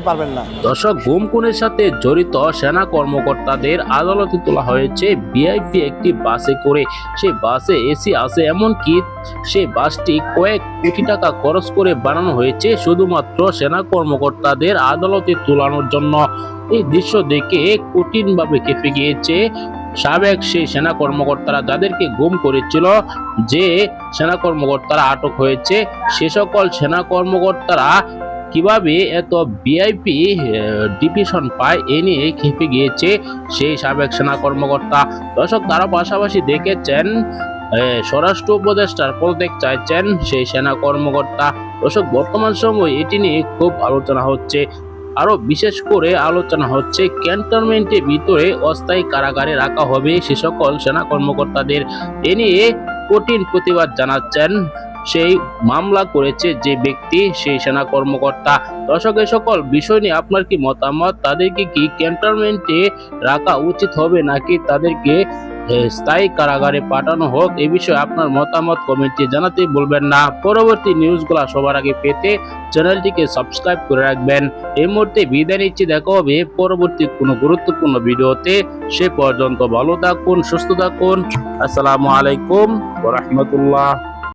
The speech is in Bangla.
পারবেন না। দর্শক গুম খুনের সাথে জড়িত সেনা কর্মকর্তাদের আদালতে তোলা হয়েছে ভিআইপি একটি বাসে করে। সেই বাসে এসি আছে এমনকি সেই বাসটি কয়েক কোটি টাকা খরচ করে বানানো হয়েছে শুধুমাত্র সেনা কর্মকর্তাদের আদালতে তোলানোর জন্য। এই দৃশ্য দেখে কঠিনভাবে কেঁপে গিয়েছে সাবেক সেই সেনা কর্মকর্তারা যাদেরকে গুম করেছিল, যে সেনা কর্মকর্তারা আটক হয়েছে। সে সকল সেনা কর্মকর্তারা কীভাবে এত ভিআইপি ডিভিশন পায় এ নিয়ে খেপে গিয়েছে সেই সাবেক সেনা কর্মকর্তা দর্শক, তারা পাশাপাশি দেখেছেন স্বরাষ্ট্র উপদেষ্টার পদত্যাগ চাইছেন সেই সেনা কর্মকর্তা দর্শক, বর্তমান সময় এটি নিয়ে খুব আলোচনা হচ্ছে। আরও বিশেষ করে আলোচনা হচ্ছে, ক্যান্টনমেন্টের ভিতরে অস্থায়ী কারাগারে রাখা হবে সে সকল সেনা কর্মকর্তাদের এ নিয়ে কঠিন প্রতিবাদ জানাচ্ছেন সেই মামলা করেছে যে ব্যক্তি, সেই সেনা কর্মকর্তা। দর্শক এই সকল বিষয় নিয়ে আপনার কি মতামত? তাদেরকে কি ক্যান্টনমেন্টে রাখা উচিত হবে নাকি তাদেরকে স্থায়ী কারাগারে পাঠানো হোক? এই বিষয়ে আপনার মতামত কমেন্টে জানাতে বলবেন না। পরবর্তী নিউজগুলো সবার আগে পেতে চ্যানেলটিকে সাবস্ক্রাইব করে রাখবেন। এই মুহূর্তে বিদায় নিচ্ছি। দেখা হবে পরবর্তী কোনো গুরুত্বপূর্ণ ভিডিওতে। সে পর্যন্ত ভালো থাকুন, সুস্থ থাকুন। আসসালামু আলাইকুম রহমতুল্লাহ।